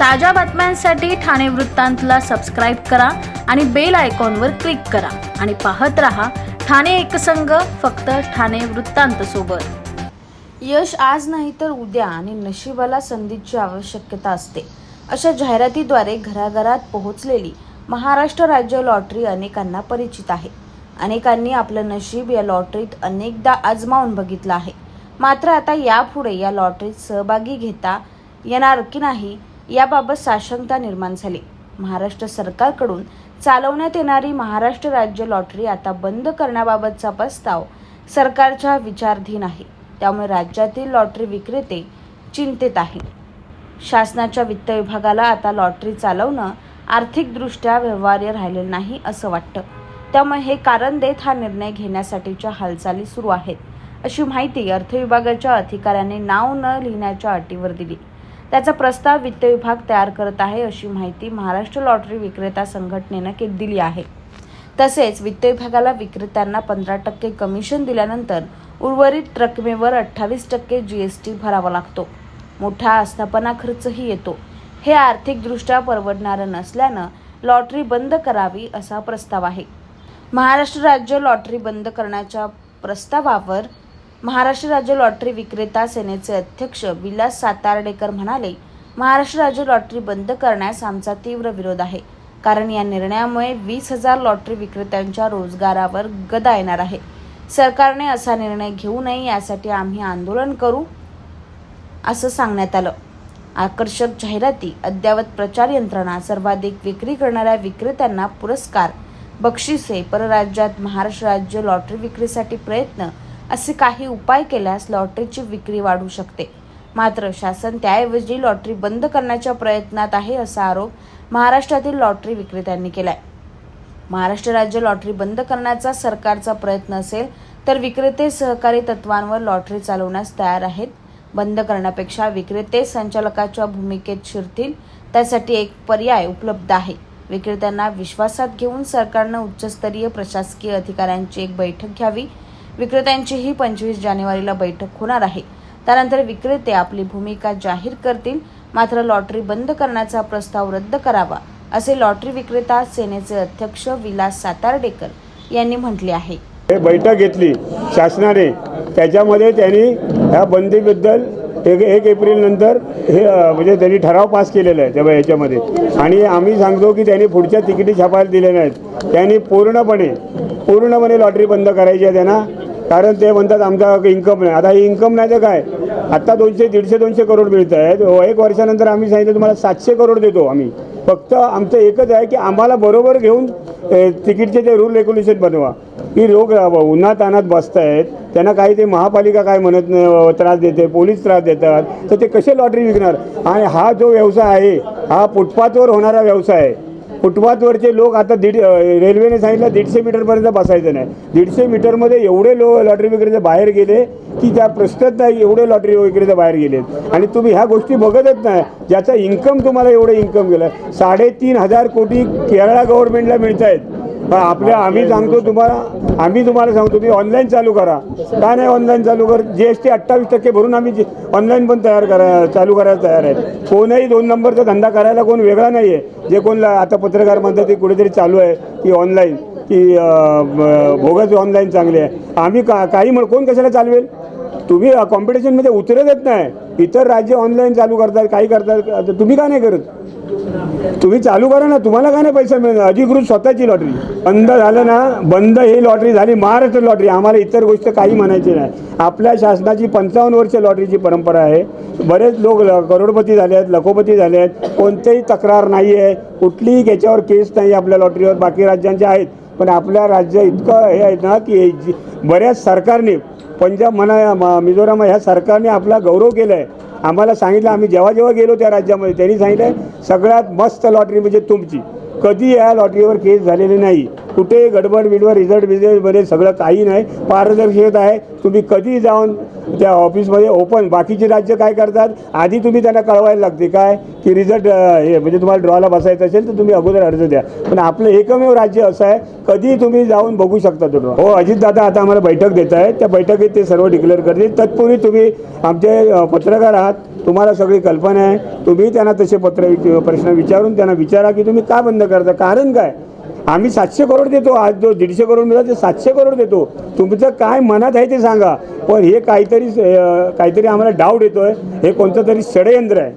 ताज्या बातम्यांसाठी ठाणे वृत्तांतला सबस्क्राईब करा आणि बेल आयकॉनवर क्लिक करा. आणि पाहत रहा ठाणे एकसंघ फक्त ठाणे वृत्तांत सोबत. यश आज नाही तर उद्या आणि नशिबाला संधीची आवश्यकता असते. अशा जाहिरातीद्वारे घराघरात पोहोचलेली महाराष्ट्र राज्य लॉटरी अनेकांना परिचित आहे. अनेकांनी आपलं नशीब या लॉटरीत अनेकदा आजमावून बघितलं आहे. मात्र आता यापुढे या लॉटरीत सहभागी घेता येणार की नाही याबाबत साशंकता निर्माण झाली. महाराष्ट्र सरकारकडून चालवण्यात येणारी महाराष्ट्र राज्य लॉटरी आता बंद करण्याबाबतचा प्रस्ताव सरकारच्या विचारधीन आहे. त्यामुळे राज्यातील लॉटरी विक्रेते चिंतेत आहे शासनाच्या वित्त विभागाला आता लॉटरी चालवणं आर्थिकदृष्ट्या व्यवहार्य राहिलेलं नाही असं वाटतं. त्यामुळे हे कारण देत हा निर्णय घेण्यासाठीच्या हालचाली सुरू आहेत अशी माहिती अर्थ विभागाच्या अधिकाऱ्याने नाव न लिहिण्याच्या अटीवर दिली. त्याचा प्रस्ताव वित्त विभाग तयार करत आहे अशी माहिती महाराष्ट्र लॉटरी विक्रेता संघटनेनं दिली आहे. तसेच वित्त विभागाला विक्रेत्यांना पंधरा टक्के कमिशन दिल्यानंतर उर्वरित रकमेवर अठ्ठावीस टक्के जी एस टी भरावा लागतो. मोठा आस्थापना खर्चही येतो. हे आर्थिकदृष्ट्या परवडणारं नसल्यानं लॉटरी बंद करावी असा प्रस्ताव आहे. महाराष्ट्र राज्य लॉटरी बंद करण्याच्या प्रस्तावावर महाराष्ट्र राज्य लॉटरी विक्रेता सेनेचे अध्यक्ष विलास सातार्डेकर म्हणाले महाराष्ट्र राज्य लॉटरी बंद करण्यास आमचा तीव्र विरोध आहे. कारण या निर्णयामुळे वीस हजार लॉटरी विक्रेत्यांच्या रोजगारावर गदा येणार आहे. सरकारने असा निर्णय घेऊ नये यासाठी आम्ही आंदोलन करू असं सांगण्यात आलं. आकर्षक जाहिराती अद्ययावत प्रचार यंत्रणा सर्वाधिक विक्री करणाऱ्या विक्रेत्यांना पुरस्कार बक्षिसे परराज्यात महाराष्ट्र राज्य लॉटरी विक्रीसाठी प्रयत्न असे काही उपाय केल्यास लॉटरीची विक्री वाढू शकते. मात्र शासन त्याऐवजी लॉटरी बंद करण्याच्या प्रयत्नात आहे असा आरोप महाराष्ट्रातील लॉटरी विक्रेत्यांनी केलाय. महाराष्ट्र राज्य लॉटरी बंद करण्याचा सरकारचा प्रयत्न असेल तर विक्रेते सहकारी तत्वांवर लॉटरी चालवण्यास तयार आहेत. बंद करण्यापेक्षा विक्रेते संचालकाच्या भूमिकेत शिरतील त्यासाठी एक पर्याय उपलब्ध आहे. विक्रेत्यांना विश्वासात घेऊन सरकारनं उच्चस्तरीय प्रशासकीय अधिकाऱ्यांची एक बैठक घ्यावी विक्रेत्यांचीही पंचवीस जानेवारीला बैठक होणार आहे. त्यानंतर विक्रेते आपली भूमिका जाहीर करतील. मात्र लॉटरी बंद करण्याचा प्रस्ताव रद्द करावा असे लॉटरी विक्रेता सेनेचे अध्यक्ष विलास सातारडेकर यांनी म्हटले आहे. हे बैठक घेतली. शासनाने त्याच्यामध्ये त्यांनी ह्या बंदीबद्दल एक एक एप्रिलनंतर हे म्हणजे त्यांनी ठराव पास केलेला आहे त्या याच्यामध्ये. आणि आम्ही सांगतो की त्यांनी पुढच्या तिकिटी छापायला दिले नाहीत. त्यांनी पूर्णपणे पूर्णपणे लॉटरी बंद करायची आहे त्यांना. कारण ते म्हणतात आमचा इन्कम नाही. आता हे इन्कम नाही तर काय? आत्ता दोनशे दीडशे दोनशे करोड मिळत आहेत एक वर्षानंतर आम्ही सांगितलं तुम्हाला सातशे करोड देतो आम्ही. फक्त आमचं एकच आहे की आम्हाला बरोबर घेऊन तिकीटचे जे रूल रेग्युलेशन बनवा. की लोक उन्हात तानात बसत आहेत त्यांना काही ते महापालिका काय म्हणत नाही त्रास देते पोलीस त्रास देतात तर ते कसे लॉटरी विकणार? आणि हा जो व्यवसाय आहे हा फुटपाथवर होणारा व्यवसाय आहे. फुटपाथवरचे लोक आता दीड रेल्वेने सांगितलं दीडशे मीटरपर्यंत बसायचं नाही. दीडशे मीटरमध्ये एवढे लो लॉटरी विक्रेते बाहेर गेले की त्या प्रश्नच नाही एवढे लॉटरी विक्रेते बाहेर गेलेत आणि तुम्ही ह्या गोष्टी बघतच नाही. ज्याचा इन्कम तुम्हाला एवढं इन्कम गेलं. साडेतीन हजार कोटी केरळा गव्हर्नमेंटला मिळत आहेत पण आपल्या आम्ही सांगतो तुम्हाला आम्ही तुम्हाला सांगतो तुम्ही ऑनलाईन चालू करा. का नाही ऑनलाईन चालू कर? जी एस टी अठ्ठावीस टक्के भरून आम्ही ऑनलाईन पण तयार करा चालू करायला तयार आहे. कोणही दोन नंबरचा धंदा करायला कोण वेगळा नाही आहे जे कोण आता पत्रकार म्हणतात ते कुठेतरी चालू आहे की ऑनलाईन की भोगस ऑनलाईन चांगले आहे. आम्ही का काही म्हण कोण कशाला चालवेल? तुम्ही कॉम्पिटिशनमध्ये उतरतच नाही. इतर राज्य ऑनलाईन चालू करतात काही करतात. तुम्ही का नाही करत? तुम्ही चालू करा ना तुम्हाला काय नाही पैसा मिळणार? अधिकृत स्वतःची लॉटरी बंद झालं ना बंद ही लॉटरी झाली महाराष्ट्र लॉटरी आम्हाला इतर गोष्ट काही म्हणायची नाही. आपल्या शासनाची पंचावन्न वर्ष लॉटरीची परंपरा आहे. बरेच लोक ल- करोडपती झाले आहेत लखोपती झाले आहेत. कोणतेही तक्रार नाही आहे. कुठलीही याच्यावर केस नाही आपल्या लॉटरीवर बाकी राज्यांच्या आहेत. पण आपल्या राज्य इतकं हे आहे ना की बऱ्याच सरकारने पंजाब म्हणा मिझोराम ह्या सरकारने आपला गौरव केला आहे आम्हाला सांगितलं आम्ही जेव्हा जेव्हा गेलो त्या राज्यामध्ये त्यांनी सांगितलं सगळ्यात मस्त लॉटरी म्हणजे तुमची. कधी या लॉटरीवर केस झालेली नाही. कुठे गडबड बिडबड रिझल्ट बिझल्टमध्ये सगळं काही नाही. पारदर्शकता आहे. तुम्ही कधी जाऊन त्या ऑफिसमध्ये ओपन बाकीची राज्य काय करतात? आधी तुम्ही त्यांना कळवायला लागते. काय? की रिझल्ट हे म्हणजे तुम्हाला ड्रॉला बसायचं असेल तर तुम्ही अगोदर अर्ज द्या. पण आपलं एकमेव राज्य असं आहे कधी तुम्ही जाऊन बघू शकता तो ड्रॉ. हो अजितदादा आता आम्हाला बैठक देत आहे त्या बैठकीत ते सर्व डिक्लेअर करतील. तत्पूर्वी तुम्ही आमचे पत्रकार आहात. तुम्हाला सगळी कल्पना आहे. तुम्ही त्यांना तसे पत्र प्रश्न विचारून त्यांना विचारा की तुम्ही का बंद करता? कारण काय? आम्ही सातशे करोड देतो. आज जो दीडशे करोड मिळाला ते सातशे करोड देतो. तुमचं काय मनात आहे ते सांगा. पण हे काहीतरी काहीतरी आम्हाला डाऊट येतोय. हे कोणतं तरी षडयंत्र आहे.